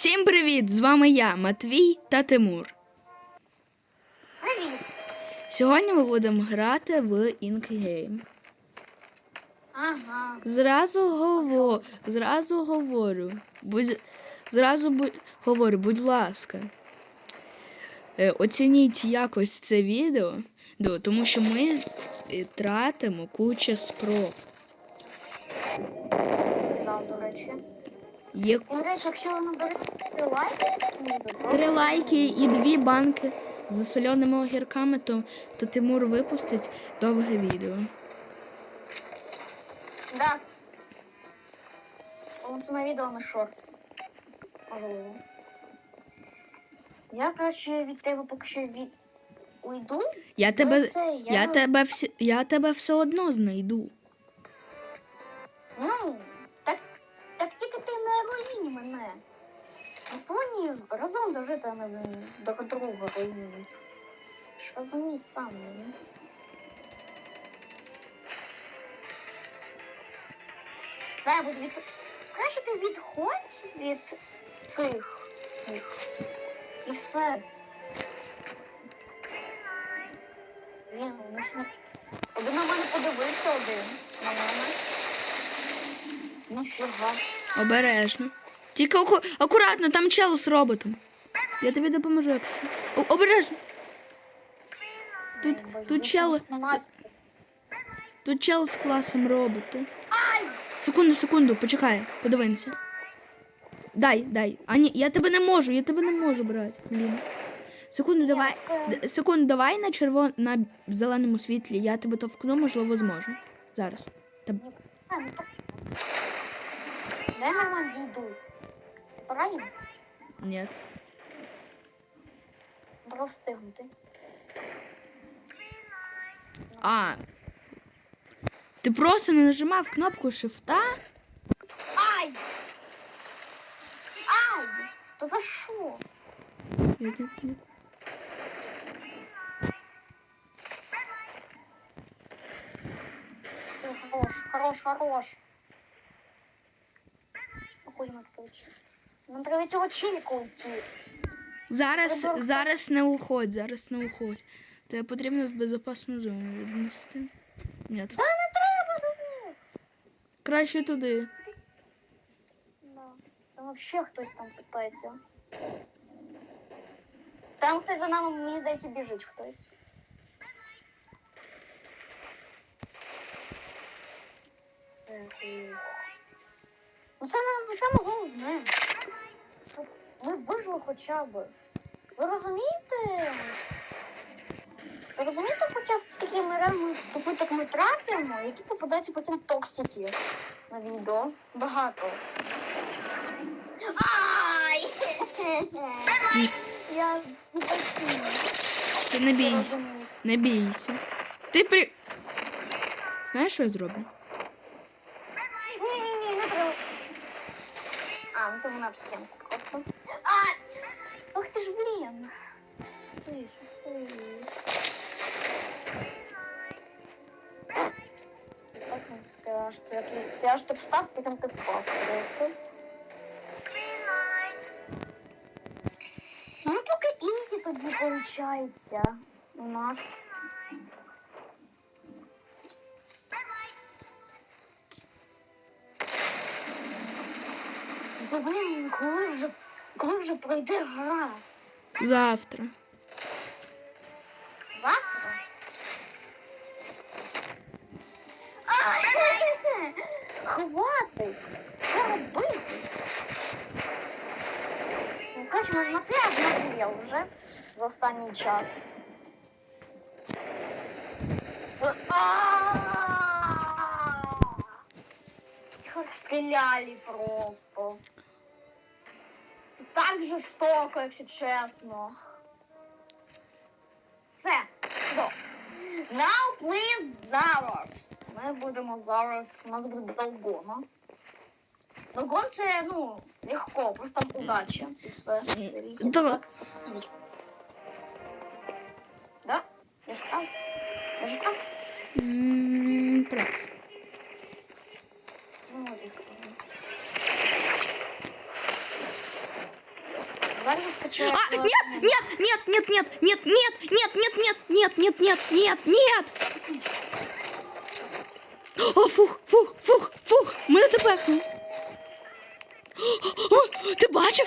Всім привіт! З вами я, Матвій та Тимур. Привіт. Сьогодні ми будемо грати в Ink Ага. Зразу говорю, зразу говорю, будь, зразу будь, говорю, будь ласка. е, Оцініть якось це відео, тому що ми е, тратимо кучу спроб. Да, до речі. Є до речі, якщо ви наберете лайки, то три лайки і дві банки з соленими огірками, то, то Тимур випустить довге відео. Да. Це на відео на шортс. Я краще від тебе поки що від уйду. Я Ну, тебе, це я тебе, всі- я тебе все одно знайду. Ну, не руїнь мене. Повинні разом дожити, не друг друга. Ж розумій сам. ну. Да, будь від... Краще ти відходь від цих всіх. І все. Він, ну, ж один на мене подивився один. На мене. Ніфіга. Обережно. Тільки аку... акуратно, там чел з роботом. Я тобі допоможу, якщо. що. О, обережно. Тут- тут чел- Тут чел з класом робота. Секунду, секунду, почекай, подивимося. Дай, дай. А ні, я тебе не можу, я тебе не можу брати. Блін. Секунду, давай. Д- Секунду, давай на червон на зеленому світлі. Я тебе товкну, можливо, зможу. Зараз. а, ну. Дай нормально дійду. Правильно? Ні. Треба встигнути. А. Ти просто не нажимав кнопку шифта? Ай! Ай! То за що? Я не- Все, хорош, хорош, хорош. От этого чилика. Нам треба від цього чилика уйти. Зараз, Придурок. зараз не уходь, зараз не уходь. Тебе потрібно в безпечну зону віднести. Ні. Та не треба туди. Краще туди. Да. Там вообще хтось там питається. Там хтось за нами, мені здається, біжить хтось. Ну саме, ну, саме головне. Ми вижили хоча б. Ви розумієте? Ви розумієте хоча б, скільки ми реально попиток ми тратимо, які попадаються потім токсики на відео? Багато. Ай! Я не постійно. Ти не бійся. Не бійся. Ти при. Знаєш, що я зроблю? Ні-ні-ні, не треба. А, ну то вона об стінку просто. А! Ох ти ж, блін. Ну, аж, ти встав, потім ти впав просто. Ну, поки ізі тоді виходить у нас. Це, блін, коли вже, коли гра? Завтра? Ма- Матвій обнаглел вже за останній час. З... А-а-а! Стріляли просто. Це так жорстоко, якщо чесно. Все, go. Now, please, зараз. Ми будемо зараз. У нас буде долгона. Долгон це, ну, легко, просто там удача. Да. Да? Я ж там. Я ж А, нет, нет, нет, нет, нет, нет, нет, нет, нет, нет, нет, нет, нет, нет, нет. О, фух, фух, фух, фух, мы на ТП. О, ти бачив?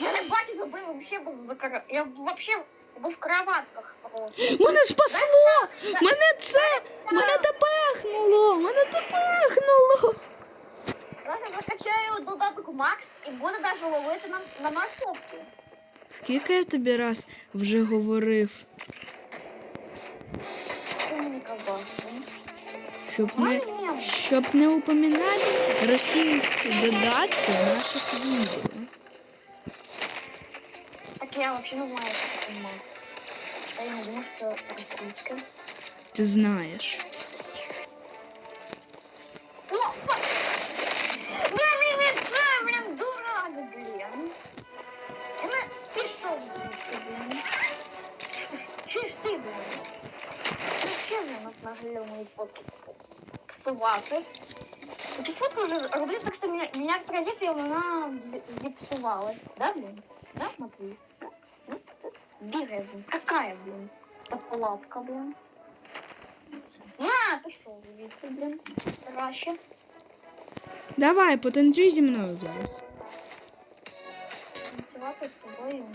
Я не бачив, я був вообще був за кара... Я вообще був в кроватках просто. Мене спасло! Мене це! Мене тепехнуло! Мене тепехнуло! Я закачаю додаток Макс і буде навіть ловити на, на морковки. Скільки я тобі раз вже говорив, Ти мені казав щоб не щоб не упоминати російські додатки в наших відео. Так я взагалі не знаю, як це мать. Я не думаю, що це російська. Ти знаєш. Чуєш ти, блин? Зачем нам отмажили мої фотки? псувати. Цю фотку вже роблю так само мільярд разів, і вона зі- зіпсувалась. Да, блін? Да, Матвій? Да? Да? Бігає, блін, скакає, блін. Та палатка, блін. На, пішов звідси, блін. Краще. Давай, потанцюй зі мною зараз. Танцювати з тобою.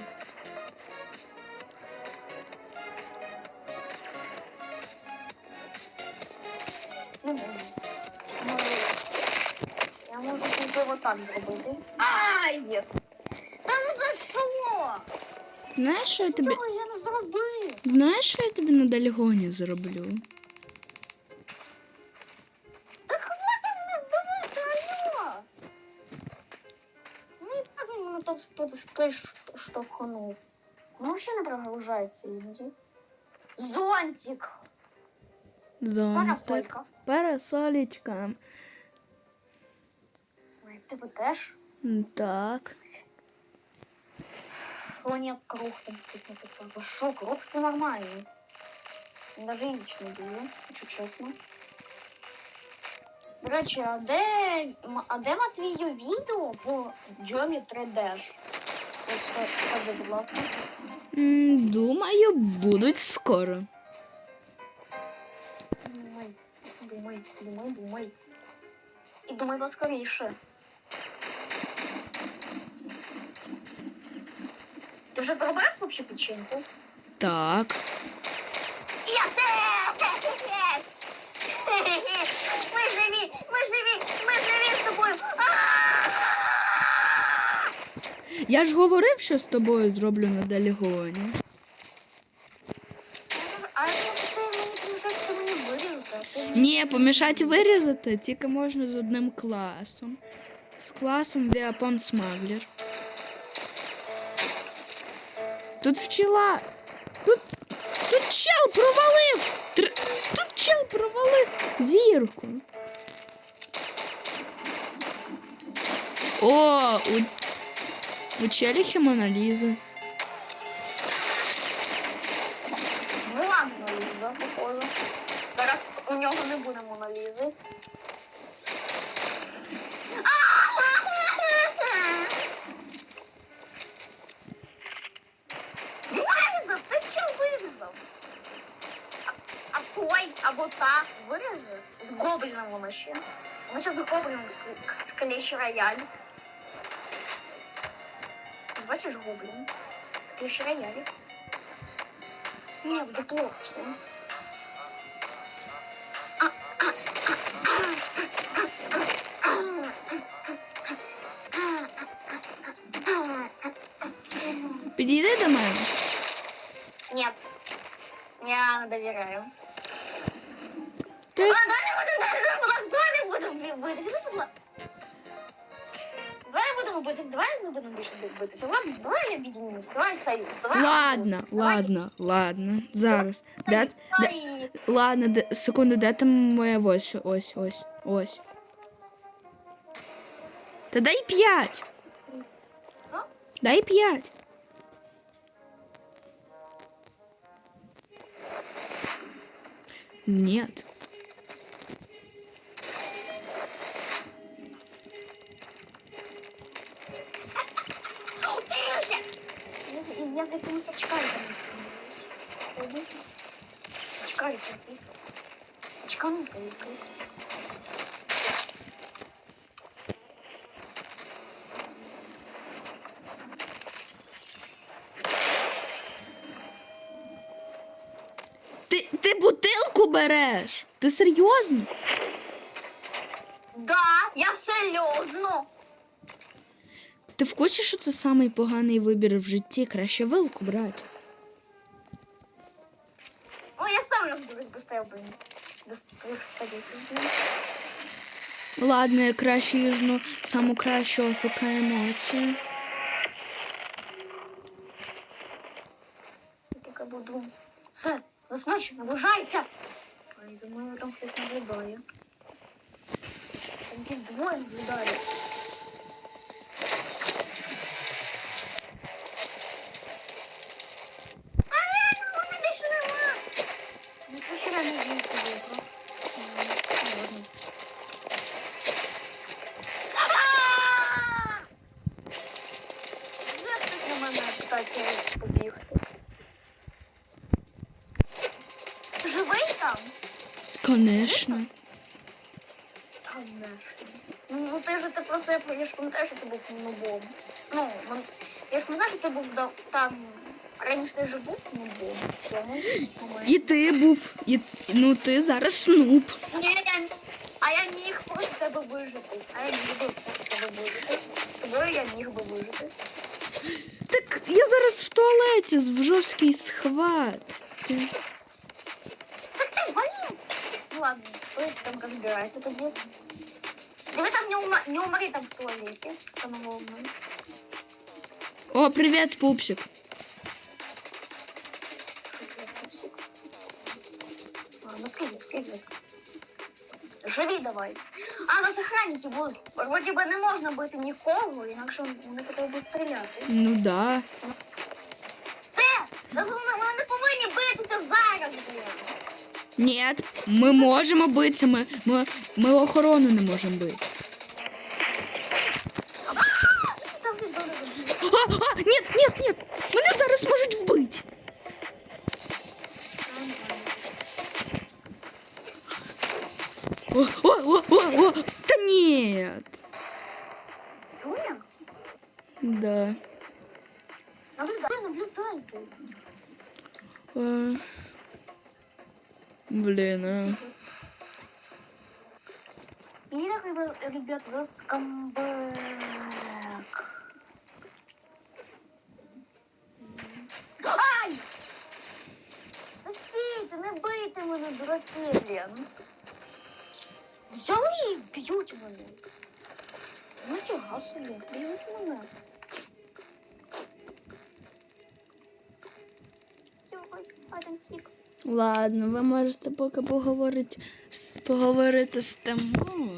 Я можу тільки отак зробити. Ай! Там за що? Знаєш, що я тобі. Чого я не зробив? Знаєш, що я тобі на дальгоні зроблю? Та хватить мене вбивати, алло! Ну і так він мене тут, тут той штовхнув. Ну взагалі не прогружається іноді. Зонтик! Зонтик. Парасолька. Парасолічка. Ой, в тебе Так. О, нет, круг там хтось написав. А що, круг це нормально. Він Даже язич не дуже, якщо чесно. До речі, а де, а де Матвію відео по Джомі 3D? Скажи, скажи, будь ласка. Думаю, будуть скоро. Думай, думай, думай. І думай поскоріше. Ти вже зробив вообще печеньку? Так. Я теж! Ми живі! Ми живі! Ми живі з тобою! Я ж говорив, що з тобою зроблю на дальгоні. А я ти мені помішаєш, ти мені вирізати. Ні, помішати вирізати тільки можна з одним класом. З класом Віапон Смаглер. Тут вчила. Тут. Тут чел провалив! Тр... Тут чел провалив зірку. О, у, у челіхи Монолізи. Ну ладно, Ліза, походу. У нього не буде Монолізи. Вирізав? Ти що вирізав? А, той або та вирізав? З гобліном вона ще. Вона ще з гобліном Клещ рояль. Бачиш гоблін? З Клещ рояль. Ні, плохо все. Підійди до мене. Нет. Я не доверяю. Ти А, ж давай не будемо, давай не будемо, блін, битися, ну, будь ласка. Давай не будемо битися, давай не будемо більше битися. Ладно, давай об'єднаємося, давай союз, давай. Ладно, союз, давай ладно, ладно. Зараз. Де, де, Давай. ладно, де, секунду, де там моя ось, ось, ось, ось. Та дай п'ять. Що? Дай п'ять. Нет. Я запился очкарь Очкарь запился. Очкарь запился. Береш? Ти серйозно? Да, я серйозно. Ти в курсі, що це самий поганий вибір в житті? Краще вилку брати. О, я сам розберусь без тебе, блін. Без твоїх советів, блін. Ладно, я краще юзну саму кращу АФК емоцію. Я буду. Все, засночі, наближається. Ай, за мною там хтось наблюдає. Там якісь двоє наблюдає. Конечно. Конечно. Ну, ти ж ти просто я, я ж пам'ятаю, що ти був нубом. Ну, я ж не знаю, що ти був там. Раніше ти ж був нубом в цьому. І ти був, і ну ти зараз снуп. Ні, я, а я міг просто тебе вижити. А я міг би просто тебе вижити. З тобою я міг би вижити. Так я зараз в туалеті в жорсткій схват. Ти! Ну ладно, ви там розбирайся тоді. Диви там не, ума... не умри там в туалеті. Саме головне. О, привіт, пупсик. Ладно, привет, привет. Живи давай. А, нас охранники будуть. Вроді би не можна бити нікого, інакше вони по тебе будуть стріляти. Ну да. Це! Ні, ми можемо битися, ми, ми, ми охорону не можемо бити. Там хтось добре забіг. А, а, ні, ні, ні, мене зараз можуть вбити. О, о, о, о, о, та ні. Дуня? Да. Наблюдай, наблюдайте. Е, Блін, а. Итак, ребят, ребят, за скамбэк. Ай! Стійте, не бийте мене, дураки, блін. Взяли і б'ють мене. Нафіга собі, б'ють мене. Все, ось, один тік. Ладно, ви можете поки поговорити, поговорити з Тимуром.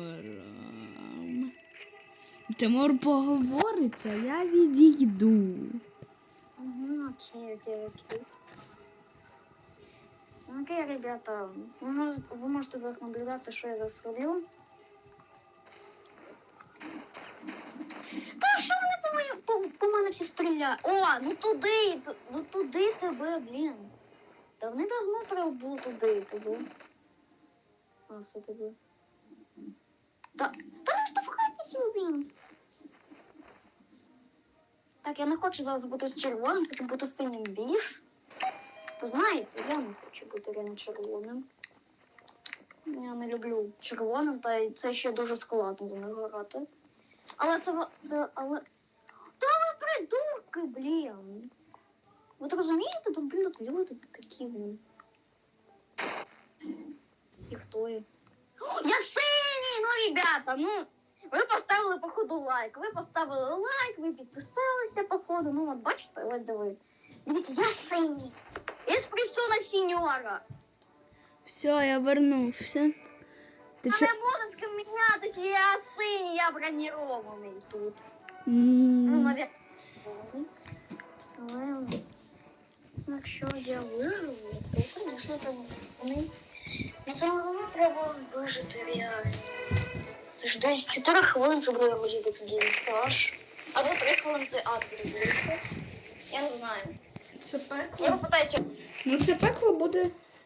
Тимур поговориться, я відійду. Угу, окей, окей. Ну, Окей, ребята, ви можете, ви можете зараз наблюдати, що я зараз роблю. Та що вони по, по, по мене всі стріляють? О, ну туди, ну туди тебе, блін. Давни-давно треба було туди, туди. А, все туди. Та, та не штовхайтеся, блін. Так, я не хочу зараз бути червоним, хочу бути синім більш. То знаєте, я не хочу бути реально червоним. Я не люблю червоним, та й це ще дуже складно за нього грати. Але це, це але. Та ви придурки, блін. Ви от розумієте, тут, блін, тут люди такі, блін. І хто є? О, Я синій! Ну, ребята, ну. Ви поставили походу лайк. Ви поставили лайк, ви підписалися походу. Ну, от бачите, ось диви. Дивіться, я синій. Еспресо на сіньора. Все, я вернувся. Ти А чо? не буду з ким мінятися, я синій, я бронірований тут. М, Ну, навіть. Але якщо я виживу, то, звісно, там вони. На цьому голові треба вижити реально. Це ж десь 4 хвилини це буде може бути це аж. Або 3 хвилини це ад буде. Я не знаю. Це Я пекло. попитаюся. Ну, це пекло буде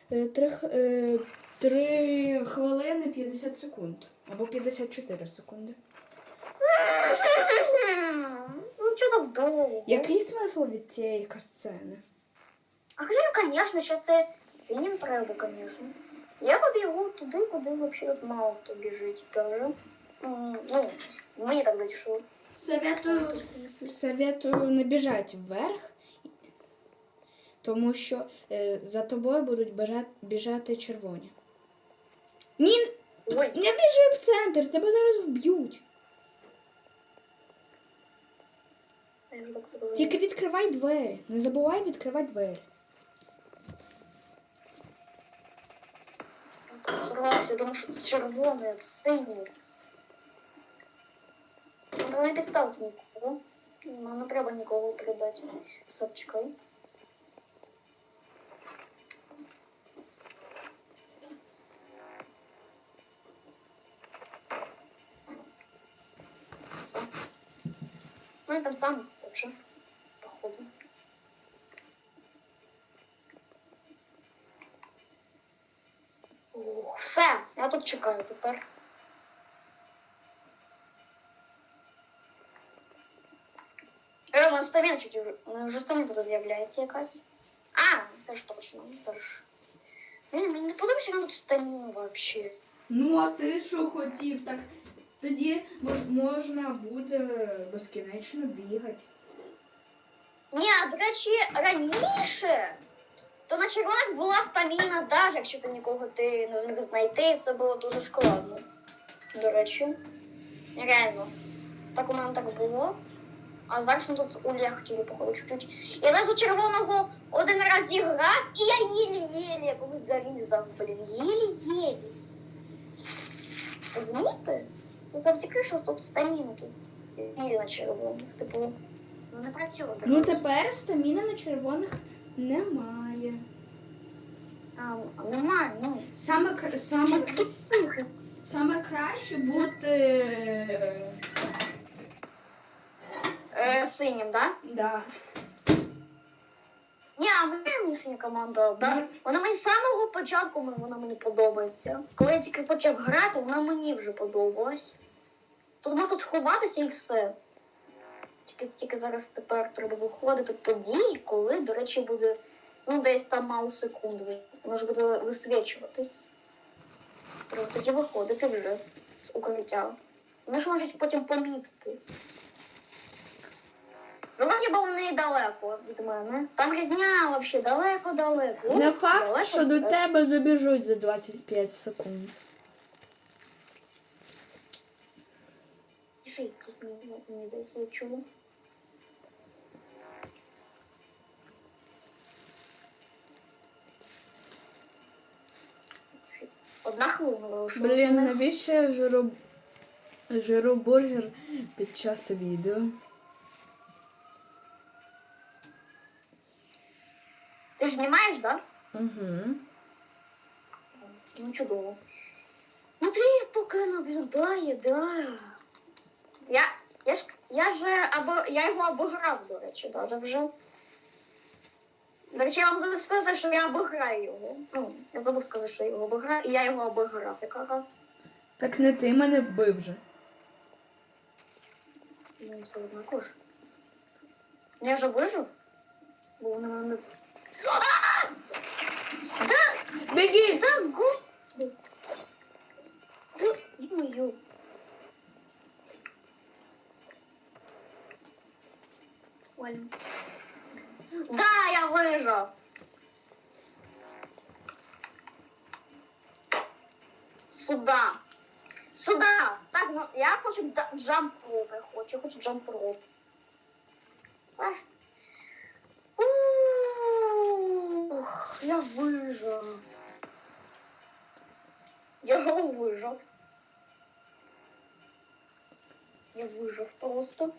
3, 3 хвилини 50 секунд. Або 54 секунди. Ну, що так довго? Який смисл від цієї касцени? А хоча, звісно, ще це синім треба, звісно. Я побігу туди, куди взагалі тут мало хто біжить. Тоже. Ну, мені так зайшло. Советую, советую не біжати вверх, тому що е, за тобою будуть біжати, біжати червоні. Ні, Ой, не біжи в центр, тебе зараз вб'ють. я вже так зрозуміла. Тільки відкривай двері. Не забувай відкривати двері. Сорвався, тому що це червоне, це синє. Ну, Треба не підставити нікого. Нам не треба нікого прибити. Все, чекай. Все. Ну, я там сам вообще, чекаю тепер. Е, на стамін чуть вже, ну, вже стамін тут з'являється якась. А, це ж точно, це ж. Мені, мені не подобається, що тут стамін вообще. Ну, а ти що хотів? Так тоді мож, можна буде безкінечно бігати. Ні, а, до речі, раніше, то на червоних була стаміна, навіть якщо ти нікого ти не зміг знайти, це було дуже складно. До речі. Реально. Так у мене так було. А зараз ми тут улегчили, походу, чуть-чуть. Я навіть за червоного один раз зіграв, і я єлі-єлі якогось зарізав, блін. Єлі-єлі. Розумієте? Це завдяки, що тут стаміна тут. Єлі на червоних. Типу, ну не працює. Ну тепер стаміни на червоних А, немає, ну. Саме, кр- саме, саме краще бути. е, синім, да? Да. Ні, а мені мені синя команда, да? Вона мені з самого початку вона мені подобається. Коли я тільки почав грати, вона мені вже подобалась. Тут можна сховатися і все. Тільки, тільки зараз тепер треба виходити тоді, коли, до речі, буде ну, десь там мало секунд. Воно буде висвічуватись. Тоді виходити вже з укриття. Вони ж можуть потім помітити. Вроді би вони далеко від мене. Там різня взагалі далеко-далеко. Не факт, Далеко, що до тебе забіжуть за 25 секунд. Ще мені, здається, я Залишилась. Блін, навіщо жиру бургер під час відео? Ти ж знімаєш, так? Да? Угу. Ну, чудово. Ну, ти поки наблюдає, да. Я, я ж, я ж або, я його обіграв, до речі, даже вже. До речі, я вам забув сказати, що я обіграю його. Ну, я забув сказати, що я його обіграю, і я його обіграв якраз. Так не ти мене вбив же. Ну, все однако ж. Я вже вижив. Бо вона мене... Беги! Да, господи! Да, ё-моё. Ой. Да, я выжил. Сюда. Сюда. Так, ну, я хочу да- джамп роп, я хочу, я хочу джамп роп. Все. Ух, я вижив. Я вижив. Я вижив просто.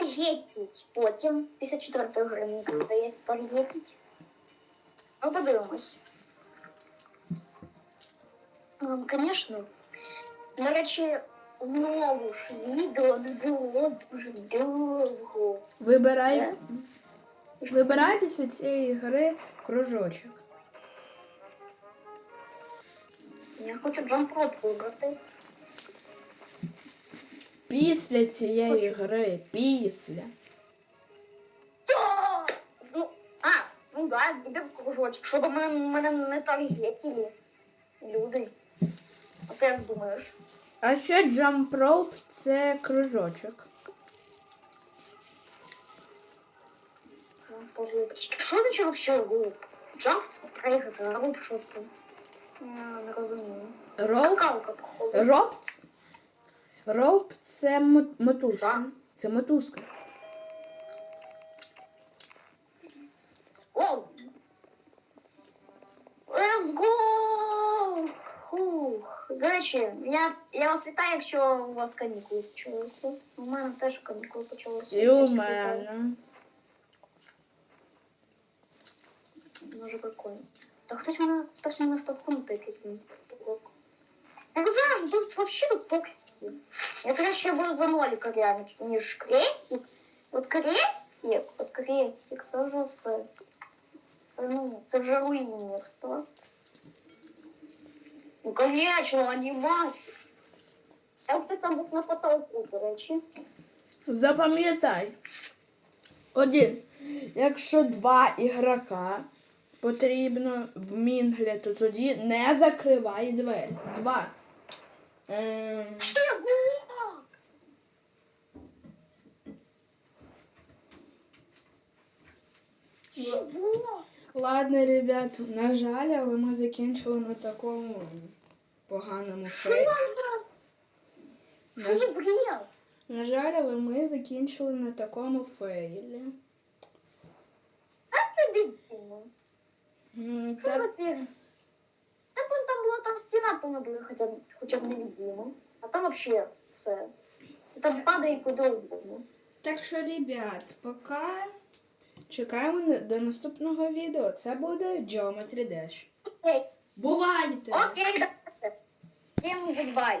30. Потім, після четвертої гри, мені здається, 30. Ну, подивимось. Um, Звісно. До речі, знову ж відео не було дуже довго. Вибирай. Yeah. Вибирай після цієї гри кружочок. Я хочу джампрот вибрати. Після цієї гри, після. Ну, а, ну да, буде кружочок, щоб мене, мене не таргетили люди. А ти як думаєш? А ще rope – це кружочок. Що значить вообще руп? Джамп це пригати, а руп що це? Я не розумію. Роуп? Скакалка, походу. Роп, роп це мотузка. Це мотузка. Let's go! Фух. До речі, я, я вас вітаю, якщо у вас канікули почалися. У мене теж канікули почалися. І у мене. Дуже прикольно. Та хтось мене хтось мене штовхнув якийсь мій Як тут вообще тут токсики. Я краще буду за ноліка реально, ніж крестик. От крестик, от крестик, це вже Ну, це вже руїнерство. Ну, конечно, анімація. Там хтось там був на потолку, до речі. Запам'ятай. Один. Якщо два ігрока потрібно в мінглі, то тоді не закривай двері. Два. Ем, Що було? Ладно, ребят, на жаль, але ми закінчили на такому поганому фейі. Що за? На жаль, але ми закінчили на такому фейлі. Це бідно. М, Що за Так, пір? Так вон там була там стіна повинна бути хоча б, хоча б невидима. А там вообще все. І Там падає куди угодно. так що, ребят, поки чекаємо до наступного відео. Це буде Geometry Dash. Окей, Бувайте! окей. Всім гудбай.